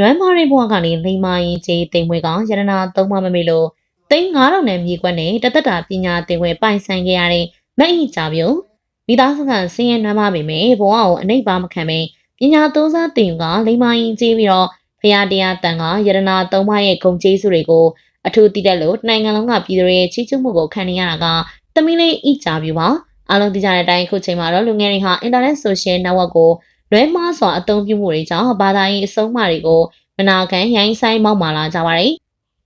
နွမ်းမားရဲ့ဘဝကနေလိမ္မာရင်ကြီးတိမ်မွေကရတနာသုံးမမမေလို့သိန်း9000နဲ့မြေကွက်နဲ့တသက်တာပညာသင်ခွင့်ပိုင်ဆိုင်ခဲ့ရတဲ့မက်အီကြပြုံမိသားစုကဆင်းရဲနွမ်းမပေမဲ့ဘဝကိုအနှိပ်ပါမခံပဲပညာသုံးစားတင်ကလိမ္မာရင်ကြီးပြီးတော့ဖရာတရားတန်ကရတနာသုံးပါးရဲ့ဂုံကျေးဇူးတွေကိုအထူးတည်တဲ့လို့နိုင်ငံလုံးကပြည်သူတွေရဲ့ချီးကျူးမှုကိုခံနေရတာကတမီးလေးဤကြပြပါအားလုံးသိကြတဲ့အတိုင်းအခုချိန်မှာတော့လူငယ်တွေဟာ internet social network ကို လွဲမှားစွာအသုံးပြုမှုတွေကြောင့်ဘာသာရေးအဆုံးအမတွေကိုမနာခံရိုင်းဆိုင်မောက်မာလာကြပါတယ်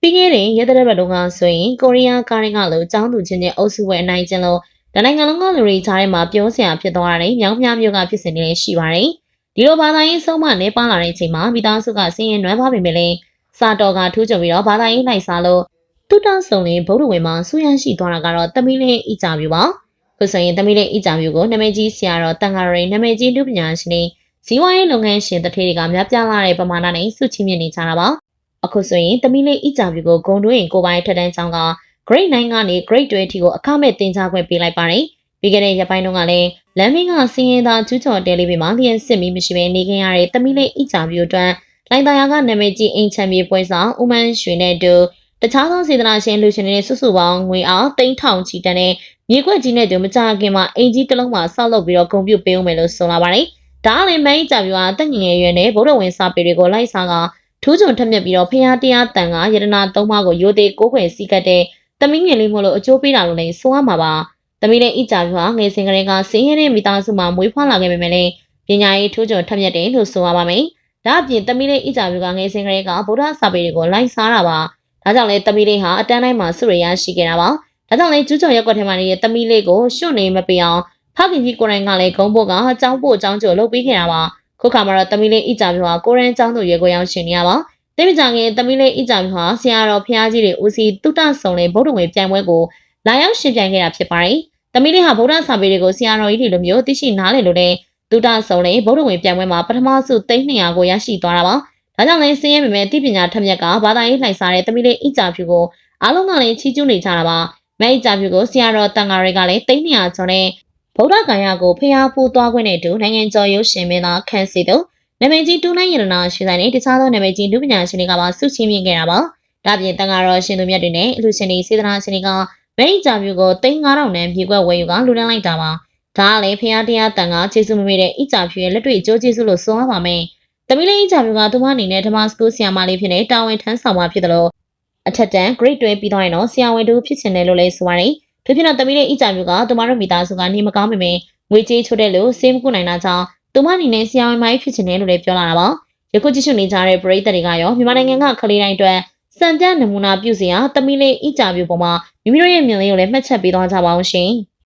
ပြီးခဲ့တဲ့ရက်တဲ့ဘက်တုန်းကဆိုရင်ကိုရီးယားကားရင်ကလို့ចောင်းသူချင်းချင်းအုပ်စုဝဲအနိုင်ကျင့်လို့တနိုင်ငံလုံးကလူတွေကြားထဲမှာပြောစရာဖြစ်သွားတယ်မြောင်းမြမျိုးကဖြစ်စဉ်တွေရှိပါတယ်ဒီလိုဘာသာရေးဆုံးမနေပါလာတဲ့အချိန်မှာမိသားစုကစင်းရင်နွမ်းပါပေမဲ့လည်းစာတော်ကထူးချွန်ပြီးတော့ဘာသာရေးလိုက်စားလို့တုတဆုံလင်းဗုဒ္ဓဝင်မှာဆူရရှိသွားတာကတော့တမီးလေးဤကြပြပါခုဆိုရင်တမီးလေးဤကြပြကိုနာမည်ကြီးဆရာတော်တန်ဃာရိနာမည်ကြီးလူပညာရှင်တွေ ဇီဝရေးလုပ်ငန်းရှင်တထေးတွေကများပြားလာတဲ့ပမာဏနဲ့စုချီးမြှင့်နေကြတာပါအခုဆိုရင်တမီးလေးဤကြပြကိုဂုံတွင်းကိုပိုင်းထက်တန်းကျောင်းက grade 9ကနေ grade 12ထိကိုအခမဲ့တင်ကြားခွင့်ပေးလိုက်ပါတယ်ပြီးခဲ့တဲ့ရက်ပိုင်းတုန်းကလည်းလမ်းမင်းကစင်းရဲသားကျူးကျော်တဲလေးတွေမှာလျှက်စစ်မီမရှိဘဲနေခင်ရတဲ့တမီးလေးဤကြပြအတွက်လိုင်တာယာကနာမည်ကြီးအိမ်ချမ်းမြေပွဲဆောင်ဦးမန်းရွှေနဲ့တူတခြားသောစေတနာရှင်လူရှင်တွေစုစုပေါင်းငွေအောင်တိန်းထောင်ချီတန်းတဲ့မြေခွက်ကြီးနဲ့တူမကြခင်မှာအင်ကြီးတစ်လုံးမှာဆောက်လုပ်ပြီးတော့ဂုံပြုတ်ပေးဦးမယ်လို့ဆိုလာပါတယ်။ ဒါကလည်းမိုင်းကြပြာတက်ငငယ်ရွယ်နဲ့ဗုဒ္ဓဝင်စာပေတွေကိုလိုက်စားကထူးချွန်ထက်မြက်ပြီးတော့ဖျားတရားတန်ကယတနာသုံးပါးကိုရိုသေကိုးခွေစီကတ်တဲ့တမီးငယ်လေးမို့လို့အကျိုးပေးတာလို့လည်းဆိုရမှာပါ။တမီးနဲ့ဤကြပြာငယ်စဉ်ကလေးကစင်းရဲတဲ့မိသားစုမှာမွေးဖွားလာခဲ့ပေမဲ့လည်းပညာရေးထူးချွန်ထက်မြက်တယ်လို့ဆိုရပါမယ်။ဒါအပြင်တမီးလေးဤကြပြာငယ်စဉ်ကလေးကဗုဒ္ဓစာပေတွေကိုလိုက်စားတာပါ။ဒါကြောင့်လေတမီးလေးဟာအတန်းတိုင်းမှာစုရရရှိခဲ့တာပါ။ဒါကြောင့်လေကျူးကျော်ရက်ကွက်ထဲမှာနေတဲ့တမီးလေးကိုရှွတ်နေမပေးအောင် ဖခင်ကြီးကိုရိုင်းကလည်းဂုံးဖို့ကအကြောင်းပို့အကြောင်းကျိုးလုပ်ပေးခဲ့တာပါခုခါမှာတော့တမီးလေးဤကြပြဟာကိုရန်အကြောင်းတို့ရေကိုရောက်ရှင်နေရပါတိမကြခင်တမီးလေးဤကြပြဟာဆရာတော်ဖျားကြီးတွေဦးစီးတုတဆုံလေဗုဒ္ဓဝင်ပြိုင်ပွဲကိုလာရောက်ရှင်ပြိုင်ခဲ့တာဖြစ်ပါတယ်တမီးလေးဟာဗုဒ္ဓစာပေတွေကိုဆရာတော်ကြီးတွေလိုမျိုးသိရှိနားလည်လို့လည်းတုတဆုံလေဗုဒ္ဓဝင်ပြိုင်ပွဲမှာပထမဆု300ကိုရရှိသွားတာပါဒါကြောင့်လည်းစင်းရဲပေမဲ့တိပညာထက်မြက်ကဘာသာရေးလှိုင်စားတဲ့တမီးလေးဤကြပြကိုအားလုံးကလည်းချီးကျူးနေကြတာပါမဲဤကြပြကိုဆရာတော်တန်ဃာတွေကလည်း300ကျော်နဲ့ ဗုဒ္ဓဂါယကိုဖျားဖိုးသွားခွင့်နဲ့အတူနိုင်ငံကျော်ရုပ်ရှင်မင်းသားခန့်စီတို့နာမည်ကြီးတူနိုင်ရတနာရှင်ဆိုင်နဲ့တခြားသောနာမည်ကြီးလူပညာရှင်တွေကပါဆုချီးမြှင့်ခဲ့တာပါ။ဒါပြင်တန်ဃာတော်ရှင်သူမြတ်တွေနဲ့အလူရှင်တွေစေတနာရှင်တွေကမိတ်ကြမျိုးကို3900နဲ့မြေကွက်ဝယ်ယူကလူတန်းလိုက်တာပါ။ဒါကလည်းဖျားတရားတန်ကကျေးဇူးမမေ့တဲ့ဣကြဖြူရဲ့လက်တွေ့ကြိုးကျေးဇူးလို့ဆိုရပါမယ်။တမီးလေးဣကြဖြူကသူမအနေနဲ့ဓမ္မစကူးဆရာမလေးဖြစ်နေတာဝန်ထမ်းဆောင်မှာဖြစ်တယ်လို့အထက်တန်း grade 12ပြီးသွားရင်တော့ဆရာဝန်တူဖြစ်ချင်တယ်လို့လည်းဆိုပါတယ်။ သူဖြစ်တော့တမီးလေးဣကြမျိုးကသူမတို့မိသားစုကနေမကောင်းပေမဲ့ငွေကြေးချို့တဲ့လို့စေးမကုနိုင်တာကြောင့်သူမအနေနဲ့ဆရာဝန်မိုင်းဖြစ်ချင်တယ်လို့လည်းပြောလာတာပါယခုကြည့်ရှုနေကြတဲ့ပရိသတ်တွေကရောမြန်မာနိုင်ငံကကလေးတိုင်းအတွက်စံပြနမူနာပြုစရာတမီလေးအကြပြပေါ်မှာမိမိတို့ရဲ့မြင်လေးကိုလည်းမှတ်ချက်ပေးသွားကြပါအောင်ရှင်။